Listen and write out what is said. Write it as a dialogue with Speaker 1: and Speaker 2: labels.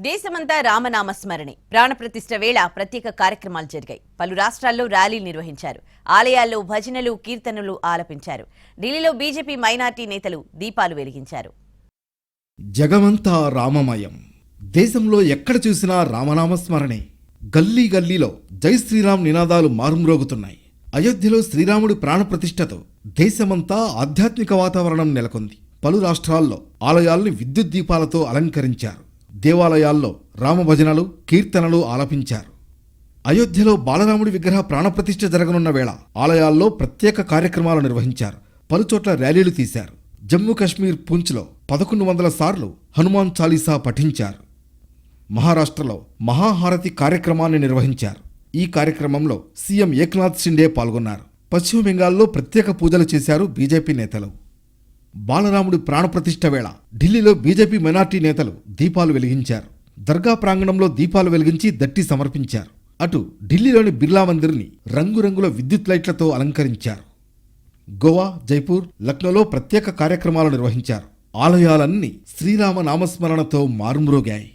Speaker 1: దేశమంతా రామనామ స్మరణే ప్రాణప్రతిష్ఠ వేళ ప్రత్యేక కార్యక్రమాలు జరిగాయి. పలు రాష్ట్రాల్లో ర్యాలీలు నిర్వహించారు. ఆలయాల్లో భజనలు కీర్తనలు ఆలపించారు. ఢిల్లీలో బీజేపీ మైనార్టీ నేతలు దీపాలు వెలిగించారు.
Speaker 2: జగమంతా రామమయం. దేశంలో ఎక్కడ చూసినా రామనామస్మరణే. గల్లీ గల్లీలో జై శ్రీరామ్ నినాదాలు మారుమ్రోగుతున్నాయి. అయోధ్యలో శ్రీరాముడి ప్రాణప్రతిష్ఠతో దేశమంతా ఆధ్యాత్మిక వాతావరణం నెలకొంది. పలు రాష్ట్రాల్లో ఆలయాల్ని విద్యుత్ దీపాలతో అలంకరించారు. దేవాలయాల్లో రామభజనలు కీర్తనలు ఆలపించారు. అయోధ్యలో బాలరాముడి విగ్రహ ప్రాణప్రతిష్ఠ జరగనున్న వేళ ఆలయాల్లో ప్రత్యేక కార్యక్రమాలు నిర్వహించారు. పలుచోట్ల ర్యాలీలు తీశారు. జమ్మూ కశ్మీర్ పూంచ్లో పదకొండు వందల సార్లు హనుమాన్ చాలీసా పఠించారు. మహారాష్ట్రలో మహాహారతి కార్యక్రమాన్ని నిర్వహించారు. ఈ కార్యక్రమంలో సీఎం ఏక్నాథ్ షిండే పాల్గొన్నారు. పశ్చిమ బెంగాల్లో ప్రత్యేక పూజలు చేశారు బీజేపీ నేతలు. బాలరాముడి ప్రాణప్రతిష్ఠ వేళ ఢిల్లీలో బీజేపీ మైనార్టీ నేతలు దీపాలు వెలిగించారు. దర్గా ప్రాంగణంలో దీపాలు వెలిగించి దట్టి సమర్పించారు. అటు ఢిల్లీలోని బిర్లా మందిర్ని రంగురంగుల విద్యుత్ లైట్లతో అలంకరించారు. గోవా జైపూర్ లక్నోలో ప్రత్యేక కార్యక్రమాలు నిర్వహించారు. ఆలయాలన్నీ శ్రీరామ నామస్మరణతో మారుమ్రోగాయి.